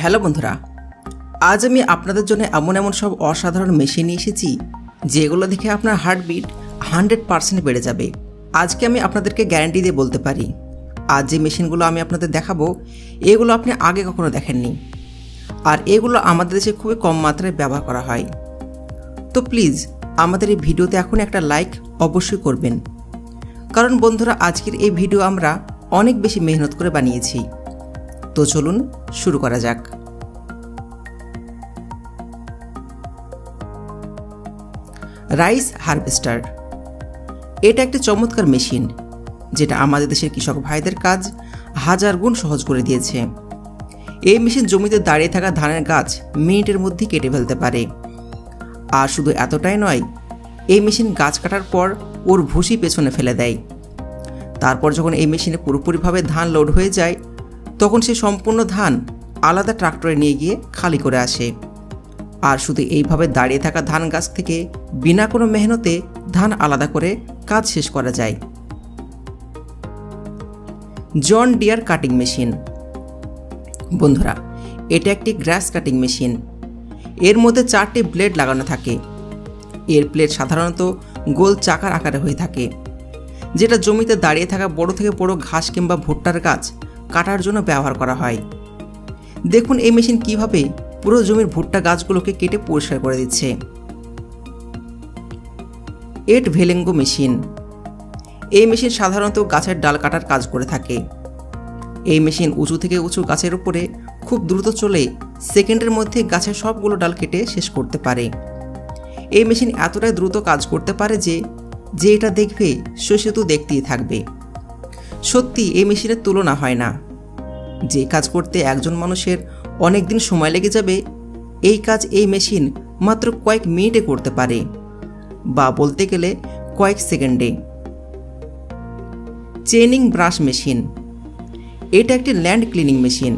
Hello বন্ধুরা, আজ আমি আপনাদের জন্য এমন এমন সব অসাধারণ মেশিন নিয়ে এসেছি, যেগুলো দেখে আপনার হার্টবিট হান্ড্রেড পার্সেন্ট বেড়ে যাবে। আজকে আমি আপনাদেরকে গ্যারান্টি দিয়ে বলতে পারি, আজ যে মেশিনগুলো আমি আপনাদের দেখাবো, এগুলো আপনি আগে কখনো দেখেননি। আর এগুলো আমাদের দেশে খুবই কম মাত্রায় ব্যবহার করা হয়। তো প্লিজ আমাদের এই ভিডিওতে এখন একটা লাইক অবশ্যই করবেন। কারণ বন্ধুরা, আজকের এই ভিডিও আমরা অনেক বেশি মেহনত করে বানিয়েছি। তো চলুন শুরু করা যাক। Rice harvester. এটা একটি চমৎকার মেশিন, যেটা আমাদের দেশের কৃষক ভাইদের কাজ হাজার গুণ সহজ করে দিয়েছে। এই মেশিন জমিতে দাঁড়িয়ে থাকা ধানের গাছ মিনিটের মধ্যে কেটে ফেলতে পারে। আর শুধু এতটাই নয়, এই মেশিন গাছ কাটার পর ওর ভুসি পেছনে ফেলে দেয়। তারপর যখন এই মেশিনে পুরোপুরিভাবে ধান লোড হয়ে যায় তখন সে সম্পূর্ণ ধান আলাদা ট্রাক্টরে নিয়ে গিয়ে খালি করে আসে। আর শুধু এইভাবে দাঁড়িয়ে থাকা ধান গাছ থেকে বিনা কোনো মেহনতে ধান আলাদা করে কাজ শেষ করা যায়। John Deere cutting machine. বন্ধুরা, এটা একটি গ্রাস কাটিং মেশিন। এর মধ্যে চারটি ব্লেড লাগানো থাকে। এর প্লেট সাধারণত গোল চাকার আকারে হয়ে থাকে। যেটা জমিতে দাঁড়িয়ে থাকা বড় থেকে বড় ঘাস কিংবা ভুট্টার গাছ কাটার জন্য ব্যবহার করা হয়। দেখুন এই মেশিন কীভাবে পুরো জমির ভুট্টা গাছগুলোকে কেটে পরিষ্কার করে দিচ্ছে। এট ভেলেঙ্গো মেশিন। এই মেশিন সাধারণত গাছের ডাল কাটার কাজ করে থাকে। এই মেশিন উঁচু থেকে উঁচু গাছের উপরে খুব দ্রুত চলে সেকেন্ডের মধ্যে গাছের সবগুলো ডাল কেটে শেষ করতে পারে। এই মেশিন এতটাই দ্রুত কাজ করতে পারে যে যে এটা দেখবে সে সেতু দেখতেই থাকবে। সত্যি এই মেশিনের তুলনা হয় না। যে কাজ করতে একজন মানুষের অনেক দিন সময় লেগে যাবে, এই কাজ এই মেশিন মাত্র কয়েক মিনিটে করতে পারে, বা বলতে গেলে কয়েক সেকেন্ডে। Chaining brush machine. এটা একটি ল্যান্ড ক্লিনিং মেশিন।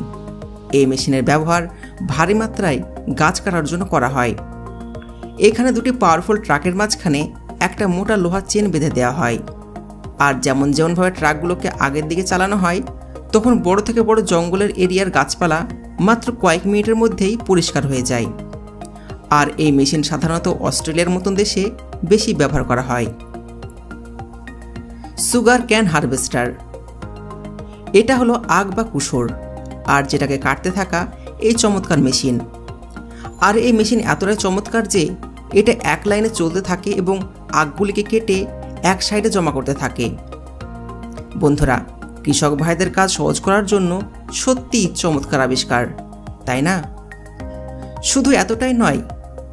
এই মেশিনের ব্যবহার ভারী মাত্রায় গাছ কাটার জন্য করা হয়। এখানে দুটি পাওয়ারফুল ট্রাকের মাঝখানে একটা মোটা লোহার চেন বেঁধে দেওয়া হয়। আর যেমন যেমনভাবে ট্রাকগুলোকে আগের দিকে চালানো হয় তখন বড় থেকে বড় জঙ্গলের এরিয়ার গাছপালা মাত্র কয়েক মিনিটের মধ্যেই পরিষ্কার হয়ে যায়। আর এই মেশিন সাধারণত অস্ট্রেলিয়ার মতন দেশে বেশি ব্যবহার করা হয়। Sugarcane harvester. এটা হলো আগ বা কুসর আর যেটাকে কাটতে থাকা এই চমৎকার মেশিন। আর এই মেশিন এতটাই চমৎকার যে এটা এক লাইনে চলতে থাকে এবং আগগুলিকে কেটে এক সাইডে জমা করতে থাকে। বন্ধুরা কৃষক ভাইদের কাজ সহজ করার জন্য সত্যি চমৎকার আবিষ্কার, তাই না? শুধু এতটাই নয়,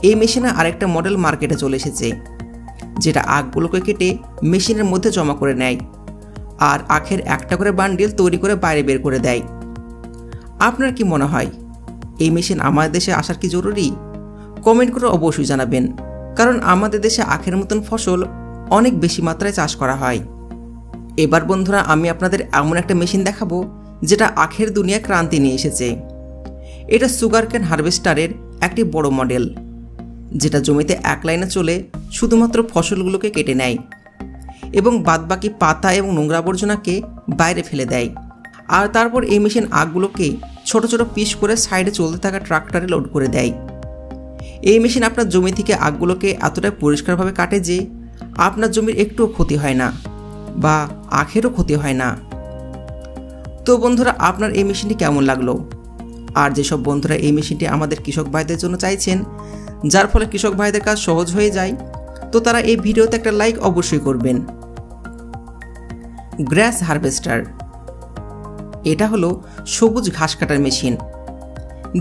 এই মেশিনে আরেকটা মডেল মার্কেটে চলে এসেছে, যেটা আখগুলোকে কেটে মেশিনের মধ্যে জমা করে নেয় আর আখের একটা করে বান্ডিল তৈরি করে বাইরে বের করে দেয়। আপনার কি মনে হয়, এই মেশিন আমাদের দেশে আসার কি জরুরি? কমেন্ট করে অবশ্যই জানাবেন, কারণ আমাদের দেশে আখের মতন ফসল অনেক বেশি মাত্রায় চাষ করা হয়। এবার বন্ধুরা আমি আপনাদের এমন একটা মেশিন দেখাবো, যেটা আখের দুনিয়া ক্রান্তি নিয়ে এসেছে। এটা সুগার ক্যান হারভেস্টারের একটি বড় মডেল, যেটা জমিতে এক লাইনে চলে শুধুমাত্র ফসলগুলোকে কেটে নেয় এবং বাদবাকি পাতা এবং নোংরা আবর্জনাকে বাইরে ফেলে দেয়। আর তারপর এই মেশিন আগগুলোকে ছোট ছোট পিস করে সাইডে চলতে থাকা ট্রাক্টরে লোড করে দেয়। এই মেশিন আপনার জমি থেকে আগগুলোকে এতটাই পরিষ্কারভাবে কাটে যে আপনার জমির একটুও ক্ষতি হয় না। বা আখেরও ক্ষতি হয় না। তো বন্ধুরা, আপনার এই মেশিনটি কেমন লাগল? আর যেসব বন্ধুরা এই মেশিনটি আমাদের কৃষক ভাইদের জন্য চাইছেন, যার ফলে কৃষক ভাইদের কাজ সহজ হয়ে যায়, তো তারা এই ভিডিওতে একটা লাইক অবশ্যই করবেন। Grass harvester. এটা হলো সবুজ ঘাস কাটার মেশিন।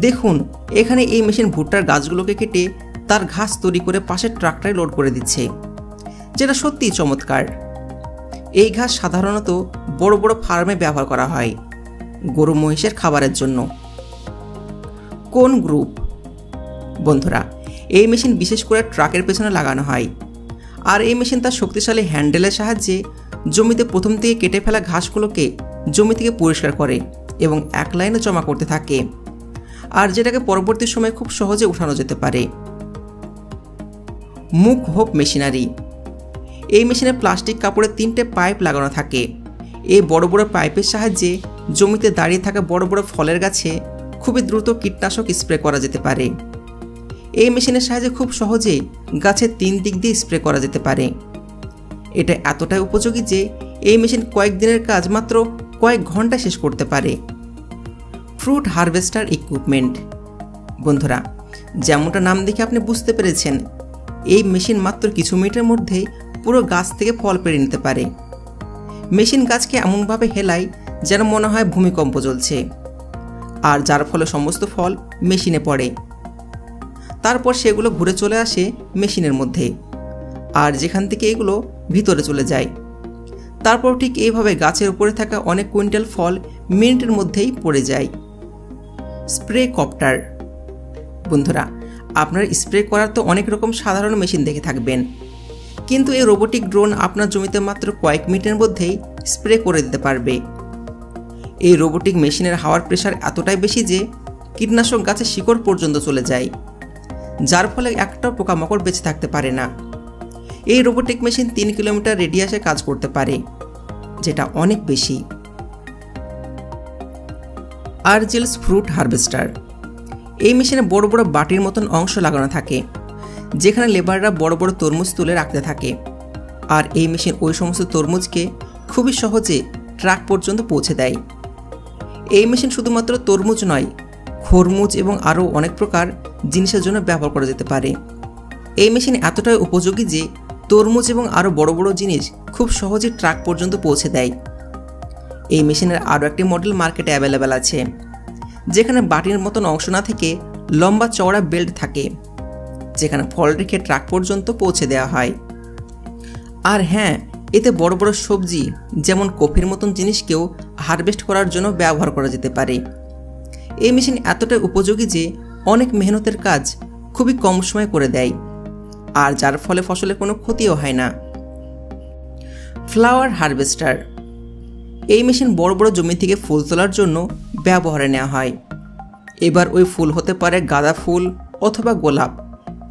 দেখুন, এখানে এই মেশিন ভুট্টার গাছগুলোকে কেটে তার ঘাস তৈরি করে পাশের ট্রাক্টরে লোড করে দিচ্ছে, যেটা সত্যিই চমৎকার। এই ঘাস সাধারণত বড় বড় ফার্মে ব্যবহার করা হয় গরু মহিষের খাবারের জন্য। কোন গ্রুপ? বন্ধুরা, এই মেশিন বিশেষ করে ট্রাকের পেছনে লাগানো হয়। আর এই মেশিন তার শক্তিশালী হ্যান্ডেলের সাহায্যে জমিতে প্রথম থেকে কেটে ফেলা ঘাসগুলোকে জমি থেকে পরিষ্কার করে এবং এক লাইনে জমা করতে থাকে। আর যেটাকে পরবর্তী সময়ে খুব সহজে উঠানো যেতে পারে। মুখ হোপ মেশিনারি। এই মেশিনে প্লাস্টিক কাপড়ের তিনটে পাইপ লাগানো থাকে। এই বড় বড় পাইপের সাহায্যে জমিতে দাঁড়িয়ে থাকা বড় বড় ফলের গাছে খুবই দ্রুত কীটনাশক স্প্রে করা যেতে পারে। এই মেশিনের সাহায্যে খুব সহজেই গাছের তিন দিক দিয়ে স্প্রে করা যেতে পারে। এটা এতটাই উপযোগী যে এই মেশিন কয়েকদিনের কাজ মাত্র কয়েক ঘণ্টা শেষ করতে পারে। Fruit harvester equipment. বন্ধুরা, যেমনটা নাম দেখে আপনি বুঝতে পেরেছেন, এই মেশিন মাত্র কিছু মিনিটের মধ্যেই পুরো গাছ থেকে ফল পেরে নিতে পারে। মেশিন গাছকে এমনভাবে হেলায় যেন মনে হয় ভূমিকম্প চলছে আর যার ফলে সমস্ত ফল মেশিনে পড়ে। তারপর সেগুলো ঘুরে চলে আসে মেশিনের মধ্যে। আর যেখান থেকে এগুলো ভিতরে চলে যায়। তারপর ঠিক এইভাবে গাছের উপরে থাকা অনেক কুইন্টাল ফল মিনিটের মধ্যেই পড়ে যায়। Spray copter. বন্ধুরা, আপনার স্প্রে করার তো অনেক রকম সাধারণ মেশিন দেখে থাকবেন। কিন্তু এই রোবোটিক ড্রোন আপনার জমিতে মাত্র কয়েক মিনিটের মধ্যেই স্প্রে করে দিতে পারবে। এই রোবোটিক মেশিনের হাওয়ার প্রেশার এতটাই বেশি যে কীটনাশক গাছের শিকড় পর্যন্ত চলে যায়, যার ফলে একটাও পোকামাকড় বেঁচে থাকতে পারে না। এই রোবোটিক মেশিন তিন কিলোমিটার রেডিয়াসে কাজ করতে পারে, যেটা অনেক বেশি। আরজেলস ফ্রুট হারভেস্টার। এই মেশিনে বড় বড় বাটির মতন অংশ লাগানো থাকে যেখানে লেবাররা বড় বড় তরমুজ তুলে রাখতে থাকে। আর এই মেশিন ওই সমস্ত তরমুজকে খুবই সহজে ট্রাক পর্যন্ত পৌঁছে দেয়। এই মেশিন শুধুমাত্র তরমুজ নয়, খরমুজ এবং আরও অনেক প্রকার জিনিসের জন্য ব্যবহার করা যেতে পারে। এই মেশিন এতটাই উপযোগী যে তরমুজ এবং আরও বড় বড় জিনিস খুব সহজে ট্রাক পর্যন্ত পৌঁছে দেয়। এই মেশিনের আরও একটি মডেল মার্কেটে অ্যাভেলেবেল আছে, যেখানে বাটির মতন অংশ না থেকে লম্বা চওড়া বেল্ট থাকে। যেখানে ফল রেখে ট্রাক পর্যন্ত পৌঁছে দেওয়া হয়। আর হ্যাঁ এতে বড় বড় সবজি, যেমন কফির মতন জিনিসকেও হারভেস্ট করার জন্য ব্যবহার করা যেতে পারে। এই মেশিন এতটাই উপযোগী যে অনেক মেহনতের কাজ খুবই কম সময় করে দেয়, আর যার ফলে ফসলের কোনো ক্ষতিও হয় না। Flower harvester. এই মেশিন বড় বড় জমি থেকে ফুল তোলার জন্য ব্যবহারে নেওয়া হয়। এবার ওই ফুল হতে পারে গাঁদা ফুল অথবা গোলাপ।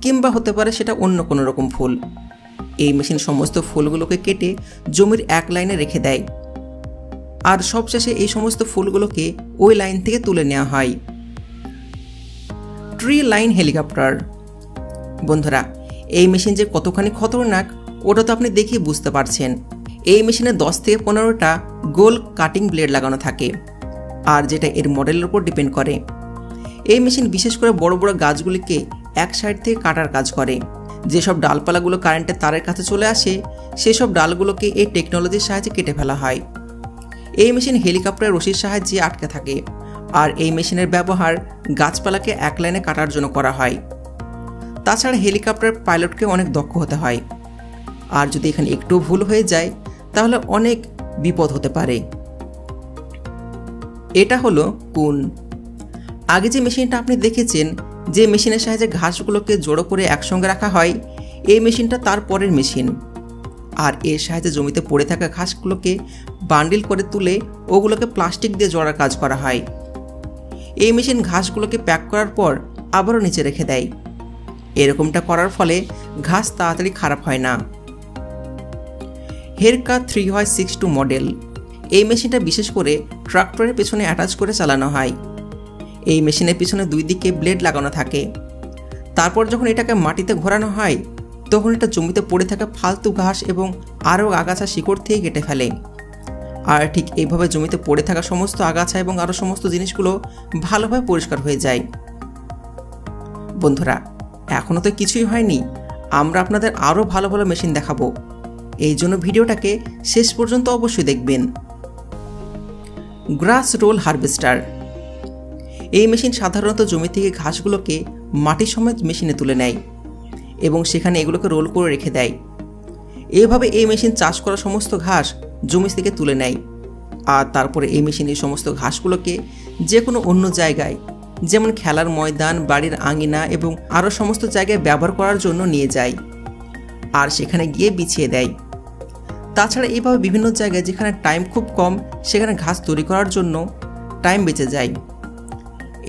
কিংবা হতে পারে সেটা অন্য কোনো রকম ফুল। এই মেশিন সমস্ত ফুলগুলোকে কেটে জমির এক লাইনে রেখে দেয়। আর সবশেষে এই সমস্ত ফুলগুলোকে ওই লাইন থেকে তুলে নেওয়া হয়। Tree line helicopter. বন্ধুরা, এই মেশিন যে কতখানি খতরনাক, ওটা তো আপনি দেখেই বুঝতে পারছেন। এই মেশিনে দশ থেকে পনেরোটা গোল কাটিং ব্লেড লাগানো থাকে, আর যেটা এর মডেলের উপর ডিপেন্ড করে। এই মেশিন বিশেষ করে বড় বড় গাছগুলিকে এক সাইড থেকে কাটার কাজ করে। যেসব ডালপালাগুলো কারেন্টের তারের কাছে চলে আসে, সেসব ডালগুলোকে এই টেকনোলজির সাহায্যে কেটে ফেলা হয়। এই মেশিন হেলিকপ্টার রশির সাহায্যে আটকে থাকে, আর এই মেশিনের ব্যবহার গাছপালাকে এক লাইনে কাটার জন্য করা হয়। তাছাড়া হেলিকপ্টার পাইলটকে অনেক দক্ষ হতে হয়। আর যদি এখানে একটু ভুল হয়ে যায়, তাহলে অনেক বিপদ হতে পারে। এটা হলো কুন আগে যে মেশিনটা আপনি দেখেছেন যে মেশিনের সাহায্যে ঘাসগুলোকে জড়ো করে একসঙ্গে রাখা হয়, এই মেশিনটা তার পরের মেশিন। আর এর সাহায্যে জমিতে পড়ে থাকা ঘাসগুলোকে বান্ডিল করে তুলে ওগুলোকে প্লাস্টিক দিয়ে জড়ার কাজ করা হয়। এই মেশিন ঘাসগুলোকে প্যাক করার পর আবারও নিচে রেখে দেয়। এরকমটা করার ফলে ঘাস তাড়াতাড়ি খারাপ হয় না। হেরকা থ্রি হয় সিক্স টু মডেল। এই মেশিনটা বিশেষ করে ট্রাক্টরের পেছনে অ্যাটাচ করে চালানো হয়। এই মেশিনের পিছনে দুই দিকে ব্লেড লাগানো থাকে। তারপর যখন এটাকে মাটিতে ঘোরানো হয়, তখন এটা জমিতে পড়ে থাকা ফালতু ঘাস এবং আরও আগাছা শিকড় থেকে কেটে ফেলে। আর ঠিক এইভাবে জমিতে পড়ে থাকা সমস্ত আগাছা এবং আরও সমস্ত জিনিসগুলো ভালোভাবে পরিষ্কার হয়ে যায়। বন্ধুরা এখনও তো কিছুই হয়নি। আমরা আপনাদের আরও ভালো ভালো মেশিন দেখাবো। এই জন্য ভিডিওটাকে শেষ পর্যন্ত অবশ্যই দেখবেন। গ্রাস রোল হারভেস্টার এই মেশিন সাধারণত জমি থেকে ঘাসগুলোকে মাটি সমেত মেশিনে তুলে নেয় এবং সেখানে এগুলোকে রোল করে রেখে দেয়। এভাবে এই মেশিন চাষ করা সমস্ত ঘাস জমি থেকে তুলে নেয় আর তারপরে এই মেশিন এই সমস্ত ঘাসগুলোকে যে কোনো অন্য জায়গায়, যেমন খেলার ময়দান, বাড়ির আঙিনা এবং আরও সমস্ত জায়গায় ব্যবহার করার জন্য নিয়ে যায় আর সেখানে গিয়ে বিছিয়ে দেয়। তাছাড়া এইভাবে বিভিন্ন জায়গায় যেখানে টাইম খুব কম, সেখানে ঘাস তৈরি করার জন্য টাইম বেঁচে যায়।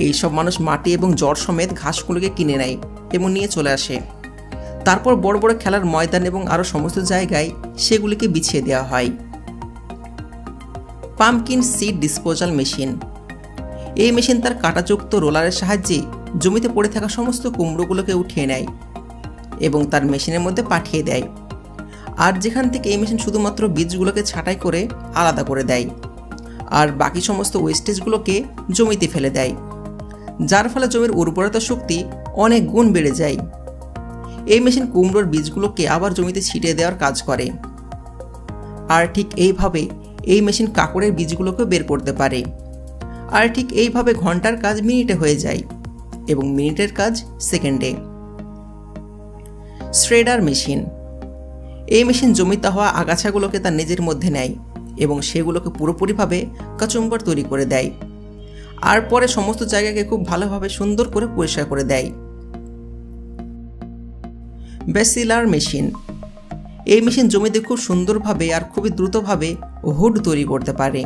এইসব মানুষ মাটি এবং জ্বর সমেত ঘাসগুলোকে কিনে নেয় এবং নিয়ে চলে আসে। তারপর বড় বড় খেলার ময়দান এবং আরও সমস্ত জায়গায় সেগুলিকে বিছিয়ে দেওয়া হয়। পাম্পকিন সিড ডিসপোজাল মেশিন এই মেশিন তার কাটাযুক্ত রোলারের সাহায্যে জমিতে পড়ে থাকা সমস্ত কুমড়োগুলোকে উঠিয়ে নেয় এবং তার মেশিনের মধ্যে পাঠিয়ে দেয়। আর যেখান থেকে এই মেশিন শুধুমাত্র বীজগুলোকে ছাঁটাই করে আলাদা করে দেয়। আর বাকি সমস্ত ওয়েস্টেজগুলোকে জমিতে ফেলে দেয়। যার ফলে জমির উর্বরতা শক্তি অনেক গুণ বেড়ে যায়। এই মেশিন কুমড়োর বীজগুলোকে আবার জমিতে ছিটিয়ে দেওয়ার কাজ করে। আর ঠিক এইভাবে এই মেশিন কাকড়ের বীজগুলোকে বের করতে পারে। আর ঠিক এইভাবে ঘণ্টার কাজ মিনিটে হয়ে যায় এবং মিনিটের কাজ সেকেন্ডে। Shredder machine. এই মেশিন জমিতে হওয়া আগাছাগুলোকে তার নিজের মধ্যে নেয় এবং সেগুলোকে পুরোপুরিভাবে কাচুম্বর তৈরি করে দেয়। আর পরে সমস্ত জায়গাকে খুব ভালোভাবে সুন্দর করে পরিষ্কার করে দেয়। বেসিলার মেশিন। এই মেশিন জমিতে খুব সুন্দরভাবে আর খুবই দ্রুতভাবে হুড তৈরি করতে পারে।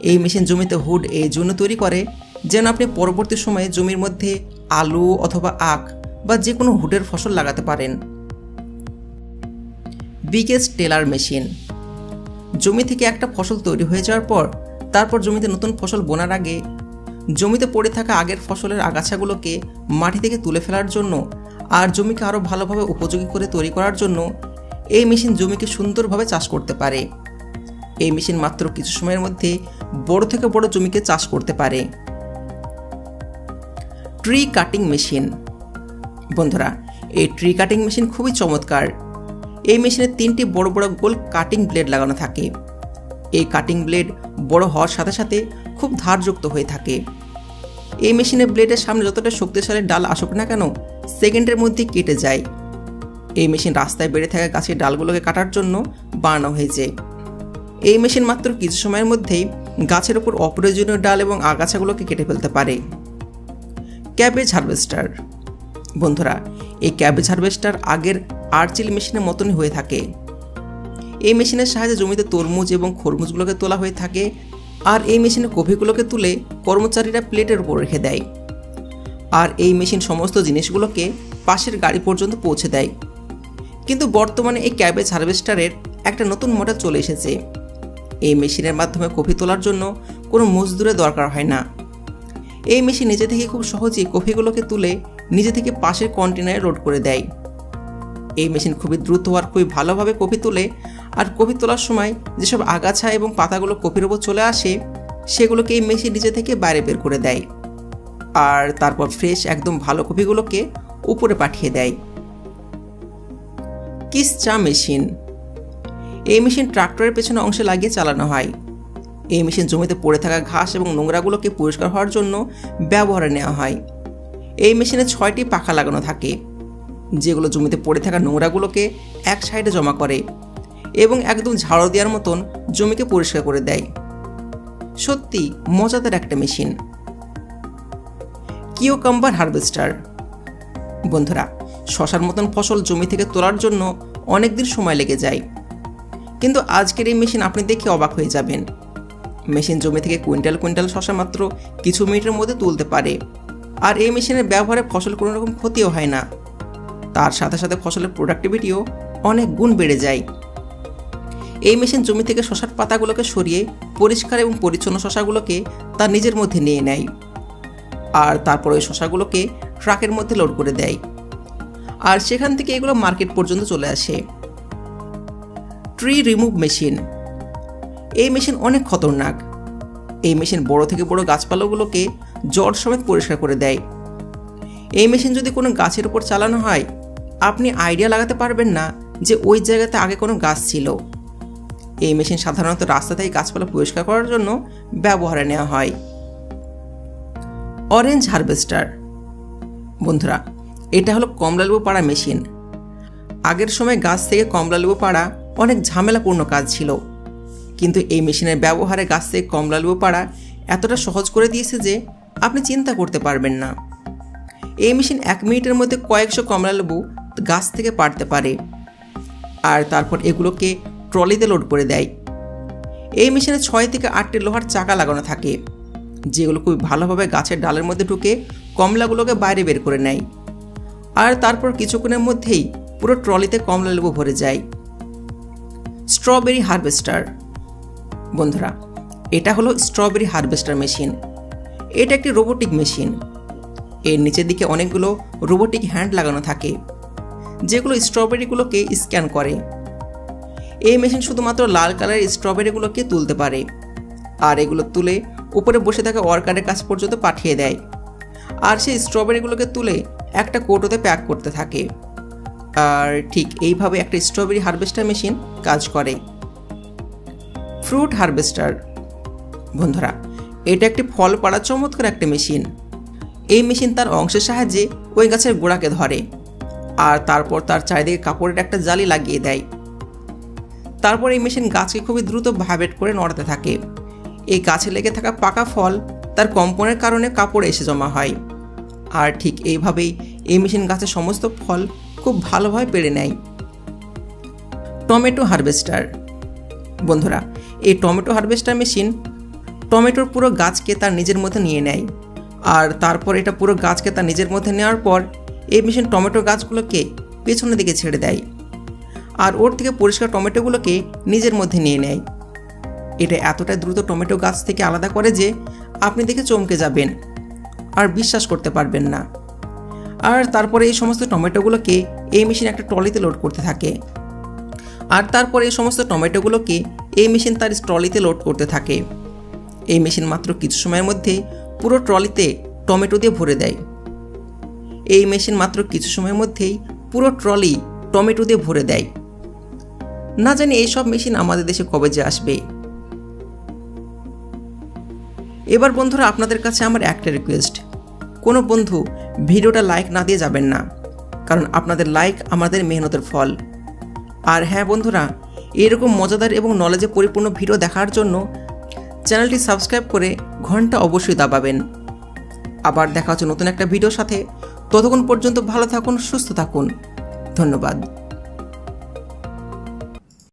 এই মেশিন জমিতে হুড এই জন্য তৈরি করে, যেন আপনি পরবর্তী সময়ে জমির মধ্যে আলু অথবা আখ বা যে কোনো হুডের ফসল লাগাতে পারেন। Biggest tiller machine. জমি থেকে একটা ফসল তৈরি হয়ে যাওয়ার পর তারপর জমিতে নতুন ফসল বোনার আগে জমিতে পড়ে থাকা আগের ফসলের আগাছাগুলোকে মাটি থেকে তুলে ফেলার জন্য আর জমিকে আরও ভালোভাবে উপযোগী করে তৈরি করার জন্য এই মেশিন জমিকে সুন্দরভাবে চাষ করতে পারে। এই মেশিন মাত্র কিছু সময়ের মধ্যে বড় থেকে বড় জমিকে চাষ করতে পারে। Tree cutting machine. বন্ধুরা, এই ট্রি কাটিং মেশিন খুবই চমৎকার। এই মেশিনে তিনটি বড় বড় গোল কাটিং ব্লেড লাগানো থাকে। এই কাটিং ব্লেড বড় হওয়ার সাথে সাথে খুব ধারযুক্ত হয়ে থাকে। এই মেশিনের ব্লেডের সামনে যতটা শক্তিশালী ডাল আসুক না কেন, সেকেন্ডের মধ্যে কেটে যায়। এই মেশিন রাস্তায় বেড়ে থাকা গাছের ডালগুলোকে কাটার জন্য বানানো হয়েছে। এই মেশিন মাত্র কিছু সময়ের মধ্যেই গাছের ওপর অপ্রয়োজনীয় ডাল এবং আগাছাগুলোকে কেটে ফেলতে পারে। Cabbage harvester. বন্ধুরা, এই ক্যাবেজ হারভেস্টার আগের আর্চিল মেশিনের মতনই হয়ে থাকে। এই মেশিনের সাহায্যে জমিতে তরমুজ এবং খরমুজগুলোকে তোলা হয়ে থাকে আর এই মেশিনে কফিগুলোকে তুলে কর্মচারীরা প্লেটের উপর রেখে দেয়। আর এই মেশিন সমস্ত জিনিসগুলোকে পাশের গাড়ি পর্যন্ত পৌঁছে দেয়। কিন্তু বর্তমানে এই ক্যাবেজ হারভেস্টারের একটা নতুন মডেল চলে এসেছে। এই মেশিনের মাধ্যমে কফি তোলার জন্য কোনো মজদুরের দরকার হয় না। এই মেশিন নিজে থেকে খুব সহজেই কফিগুলোকে তুলে নিজে থেকে পাশের কন্টেনারে লোড করে দেয়। এই মেশিন খুবই দ্রুত আর খুবই ভালোভাবে কফি তোলে আর কফি তোলার সময় যেসব আগাছা এবং পাতাগুলো কফির ওপর চলে আসে, সেগুলোকে এই মেশিন নিজে থেকে বাইরে বের করে দেয়। আর তারপর ফ্রেশ একদম ভালো কফিগুলোকে উপরে পাঠিয়ে দেয়। কিস চা মেশিন। এই মেশিন ট্রাক্টরের পেছনে অংশে লাগিয়ে চালানো হয়। এই মেশিন জমিতে পড়ে থাকা ঘাস এবং নোংরাগুলোকে পরিষ্কার হওয়ার জন্য ব্যবহারে নেওয়া হয়। এই মেশিনে ছয়টি পাখা লাগানো থাকে, যেগুলো জমিতে পড়ে থাকা নোংরাগুলোকে এক সাইডে জমা করে। এবং একদম ঝাড়ু দেওয়ার মতন জমিকে পরিষ্কার করে দেয়। সত্যি, মজাদার একটা মেশিন। কিওকাম্বার হারভেস্টার। বন্ধুরা, শশার মতন ফসল জমি থেকে তোলার জন্য অনেক দিন সময় লেগে যায়। কিন্তু আজকের এই মেশিন আপনি দেখে অবাক হয়ে যাবেন। মেশিন জমি থেকে কুইন্টাল কুইন্টাল শশা মাত্র কিছু মিনিটের মধ্যে তুলতে পারে। আর এই মেশিনের ব্যবহারে ফসল কোনো রকম ক্ষতিও হয় না। তার সাথে সাথে ফসলের প্রোডাক্টিভিটিও অনেক গুণ বেড়ে যায়। এই মেশিন জমি থেকে শশার পাতাগুলোকে সরিয়ে পরিষ্কার এবং পরিচ্ছন্ন শশাগুলোকে তার নিজের মধ্যে নিয়ে নেয়। আর তারপর ওই শশাগুলোকে ট্রাকের মধ্যে লোড করে দেয়। আর সেখান থেকে এগুলো মার্কেট পর্যন্ত চলে আসে। ট্রি রিমুভ মেশিন এই মেশিন অনেক খতরনাক। এই মেশিন বড় থেকে বড় গাছপালাগুলোকে জট সমেত পরিষ্কার করে দেয়। এই মেশিন যদি কোনো গাছের উপর চালানো হয়, আপনি আইডিয়া লাগাতে পারবেন না যে ওই জায়গাতে আগে কোনো গাছ ছিল। এই মেশিন সাধারণত রাস্তা থেকে গাছপালা পরিষ্কার করার জন্য ব্যবহারে নেওয়া হয়। অরেঞ্জ হারভেস্টার বন্ধুরা, এটা হলো কমলালেবু পাড়া মেশিন। আগের সময় গাছ থেকে কমলালেবু পাড়া অনেক ঝামেলাপূর্ণ কাজ ছিল। কিন্তু এই মেশিনের ব্যবহারে গাছ থেকে কমলালেবু পাড়া এতটা সহজ করে দিয়েছে যে আপনি চিন্তা করতে পারবেন না। এই মেশিন এক মিনিটের মধ্যে কয়েকশো কমলালেবু গাছ থেকে পাড়তে পারে। আর তারপর এগুলোকে ট্রলিতে লোড করে দেয়। এই মেশিনে ছয় থেকে আটটি লোহার চাকা লাগানো থাকে, যেগুলো খুব ভালোভাবে গাছের ডালের মধ্যে ঢুকে কমলাগুলোকে বাইরে বের করে নেয়। আর তারপর কিছুক্ষণের মধ্যেই পুরো ট্রলিতে কমলা লেবু ভরে যায়। Strawberry harvester. বন্ধুরা, এটা হলো স্ট্রবেরি হারভেস্টার মেশিন। এটা একটি রোবোটিক মেশিন। এর নিচের দিকে অনেকগুলো রোবোটিক হ্যান্ড লাগানো থাকে, যেগুলো স্ট্রবেরিগুলোকে স্ক্যান করে। এই মেশিন শুধুমাত্র লাল কালারের স্ট্রবেরিগুলোকে তুলতে পারে। আর এগুলো তুলে উপরে বসে থাকা ওয়ার্কারের কাছ পর্যন্ত পাঠিয়ে দেয়। আর সেই স্ট্রবেরিগুলোকে তুলে একটা কৌটোতে প্যাক করতে থাকে। আর ঠিক এইভাবে একটা স্ট্রবেরি হারভেস্টার মেশিন কাজ করে। ফ্রুট হারভেস্টার বন্ধুরা, এটা একটি ফল পাড়া চমৎকার একটা মেশিন এই মেশিন তার অংশের সাহায্যে ওই গাছের গোড়াকে ধরে। আর তারপর তার চারিদিকে কাপড়ের একটা জালি লাগিয়ে দেয়। তারপর এই মেশিন গাছকে খুবই দ্রুত ভাইব্রেট করে নড়াতে থাকে। এই গাছে লেগে থাকা পাকা ফল তার কম্পনের কারণে কাপড়ে এসে জমা হয়। আর ঠিক এইভাবেই এই মেশিন গাছের সমস্ত ফল খুব ভালোভাবে পেড়ে নেয়। Tomato harvester. বন্ধুরা, এই টমেটো হারভেস্টার মেশিন টমেটোর পুরো গাছকে তার নিজের মধ্যে নিয়ে নেয়। আর তারপর এটা পুরো গাছকে তার নিজের মধ্যে নেওয়ার পর এই মেশিন টমেটো গাছগুলোকে পেছনের দিকে ছেড়ে দেয়। আর ওর থেকে পরিষ্কার টমেটোগুলোকে নিজের মধ্যে নিয়ে নেয়। এটা এতটাই দ্রুত টমেটো গাছ থেকে আলাদা করে যে আপনি দেখে চমকে যাবেন আর বিশ্বাস করতে পারবেন না। আর তারপরে এই সমস্ত টমেটোগুলোকে এই মেশিন একটা ট্রলিতে লোড করতে থাকে। আর তারপরে এই সমস্ত টমেটোগুলোকে এই মেশিন তার ট্রলিতে লোড করতে থাকে। এই মেশিন মাত্র কিছু সময়ের মধ্যেই পুরো ট্রলিতে টমেটো দিয়ে ভরে দেয়। এই মেশিন মাত্র কিছু সময়ের মধ্যেই পুরো ট্রলি টমেটো দিয়ে ভরে দেয়। না জানি এইসব মেশিন আমাদের দেশে কবে যে আসবে। এবার বন্ধুরা আপনাদের কাছে আমার একটা রিকোয়েস্ট কোনো বন্ধু ভিডিওটা লাইক না দিয়ে যাবেন না, কারণ আপনাদের লাইক আমাদের মেহনতের ফল। আর হ্যাঁ বন্ধুরা, এরকম মজাদার এবং নলেজে পরিপূর্ণ ভিডিও দেখার জন্য চ্যানেলটি সাবস্ক্রাইব করে ঘণ্টা অবশ্যই দাবাবেন। আবার দেখা হচ্ছে নতুন একটা ভিডিওর সাথে। ততক্ষণ পর্যন্ত ভালো থাকুন, সুস্থ থাকুন। ধন্যবাদ।